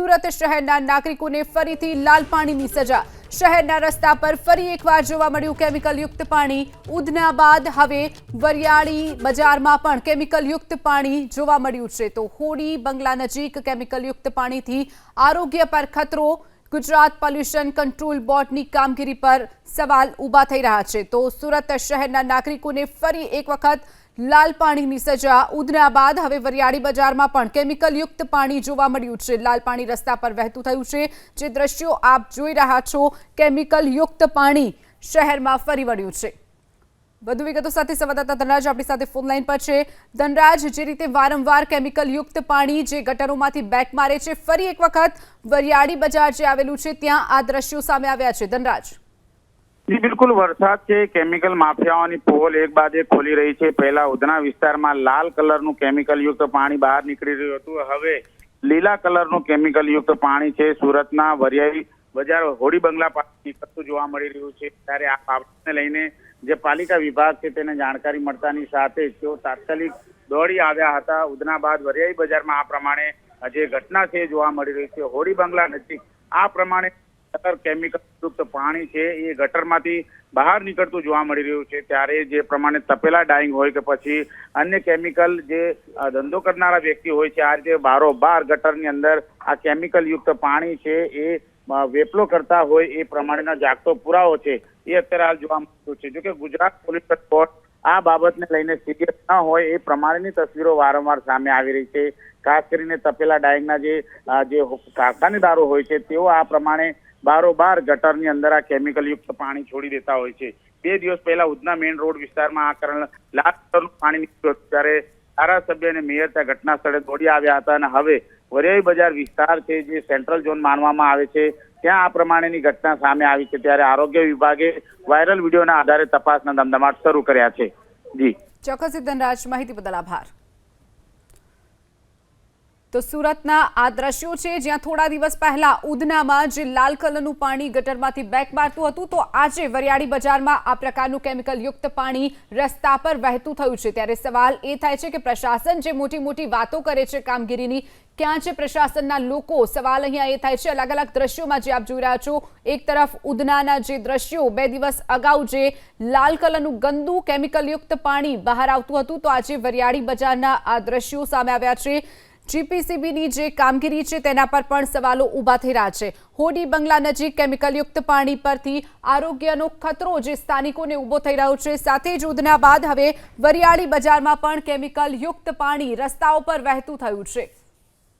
સુરત શહેરના નાગરિકોને ફરીથી લાલ પાણીની સજા. શહેરના રસ્તા પર ફરી એકવાર જોવા મળ્યું કેમિકલયુક્ત પાણી. ઉધના બાદ હવે વરિયાળી બજારમાં પણ કેમિકલયુક્ત પાણી જોવા મળ્યું છે. તો હોડી બંગલા નજીક કેમિકલયુક્ત પાણીથી આરોગ્ય પર ખતરો. ગુજરાત પોલ્યુશન કંટ્રોલ બોર્ડની કામગીરી પર સવાલ ઊભા થઈ રહ્યા છે. તો સુરત શહેરના નાગરિકોને ફરી એક વખત લાલ પાણીની સજા ઉધના બાદ હવે વરિયાળી બજારમાં પણ કેમિકલયુક્ત પાણી જોવા મળ્યું છે. લાલ પાણી રસ્તા પર વહેતું થયું છે. જે દ્રશ્યો આપ જોઈ રહ્યા છો કેમિકલયુક્ત પાણી શહેરમાં ફરી વળ્યું છે. વધુ વિગતો સાથે સંવાદદાતા ધનરાજ આપણી સાથે ફોન લાઈન પર છે. ધનરાજ, જે રીતે વારંવાર કેમિકલ યુક્ત પાણી જે ગટરોમાંથી બેક મારે છે, ફરી એક વખત વરિયાળી બજાર જે આવેલું છે, ત્યાં આ દ્રશ્યો સામે આવ્યા છે. ધનરાજ. જી, બિલકુલ. વરસાદ છે, કેમિકલ માફિયાઓની પોલ એક એક ખોલી રહી છે. પહેલા ઉધના વિસ્તારમાં લાલ કલરનું કેમિકલ યુક્ત પાણી બહાર નીકળી રહ્યું હતું. હવે લીલા કલરનું કેમિકલ યુક્ત પાણી છે. સુરતના વરિયાળી બજાર હોડી બંગલા પાસે નીકળતું જોવા મળી રહ્યું છે. ત્યારે આ બાબતને લઈને જે પાલિકા વિભાગ છે, તેને જાણકારી મળતાની સાથે જ તેઓ તાત્કાલિક દોડી આવ્યા હતા. ઉધના બાદ વરિયાળી બજારમાં આ પ્રમાણે જે ઘટના છે, જોવા મળી રહી છે. હોડી બંગલા નજીક આ પ્રમાણે ગટર કેમિકલ યુક્ત પાણી છે એ ગટરમાંથી બહાર નીકળતું જોવા મળી રહ્યું છે. ત્યારે જે પ્રમાણે તપેલા ડાઈંગ હોય કે પછી અન્ય કેમિકલ જે ધંધો કરનારા વ્યક્તિ હોય છે, આ રીતે બારોબાર ગટરની અંદર આ કેમિકલ યુક્ત પાણી છે એ વેપલો કરતા હોય એ પ્રમાણેના જાગતો પુરાવો છે એ અત્યારે હાલ જોવા મળતું છે. જોકે ગુજરાત પોલીસ બોર્ડ આ બાબતને લઈને સિરિયસ ન હોય એ પ્રમાણેની તસવીરો વારંવાર સામે આવી રહી છે. ખાસ કરીને તપેલા ડાયંગના જે જે કારખાનેદારો હોય છે તેઓ આ પ્રમાણે બારોબાર ગટરની અંદર આ કેમિકલયુક્ત પાણી છોડી દેતા હોય છે. બે દિવસ પહેલા ઉધના મેઇન રોડ વિસ્તારમાં આ કારણ લાખ લીટરનું પાણી નીકળ્યું હતું. ત્યારે ધારાસભ્ય અને મેયર ત્યાં ઘટના સ્થળે દોડી આવ્યા હતા અને હવે વરિયાઈ બજાર વિસ્તાર છે જે સેન્ટ્રલ ઝોન માનવામાં આવે છે, ત્યાં આ પ્રમાણેની ઘટના સામે આવી છે. ત્યારે આરોગ્ય વિભાગે વાયરલ વિડીયોના આધારે તપાસના ધમધમાટ શરૂ કર્યા છે. જી. ચોક્કસ ધનરાજ માહિતી બદલ આભાર. તો સુરતના આ દ્રશ્યો છે, જ્યાં થોડા દિવસ પહેલા ઉધનામાં જે લાલ કલરનું પાણી ગટરમાંથી બેક મારતું હતું, તો આજે વરિયાળી બજારમાં આ પ્રકારનું કેમિકલ યુક્ત પાણી રસ્તા પર વહેતું થયું છે. ત્યારે સવાલ એ થાય છે કે પ્રશાસન જે મોટી મોટી વાતો કરે છે કામગીરીની, ક્યાં છે પ્રશાસનના લોકો? સવાલ અહીંયા એ થાય છે અલગ અલગ દ્રશ્યોમાં જે આપ જોઈ રહ્યા છો, એક તરફ ઉધનાના જે દ્રશ્યો, બે દિવસ અગાઉ જે લાલ કલરનું ગંદુ કેમિકલયુક્ત પાણી બહાર આવતું હતું, તો આજે વરિયાળી બજારના આ દ્રશ્યો સામે આવ્યા છે. જીપીસીબીની જે કામગીરી છે તેના પર પણ સવાલો ઊભા થઈ રહ્યા છે. હોડી બંગલા નજીક કેમિકલયુક્ત પાણી પરથી આરોગ્યનો ખતરો જે સ્થાનિકોને ઊભો થઈ રહ્યો છે. સાથે જ ઉધના બાદ હવે વરિયાળી બજારમાં પણ કેમિકલયુક્ત પાણી રસ્તાઓ પર વહેતું થયું છે.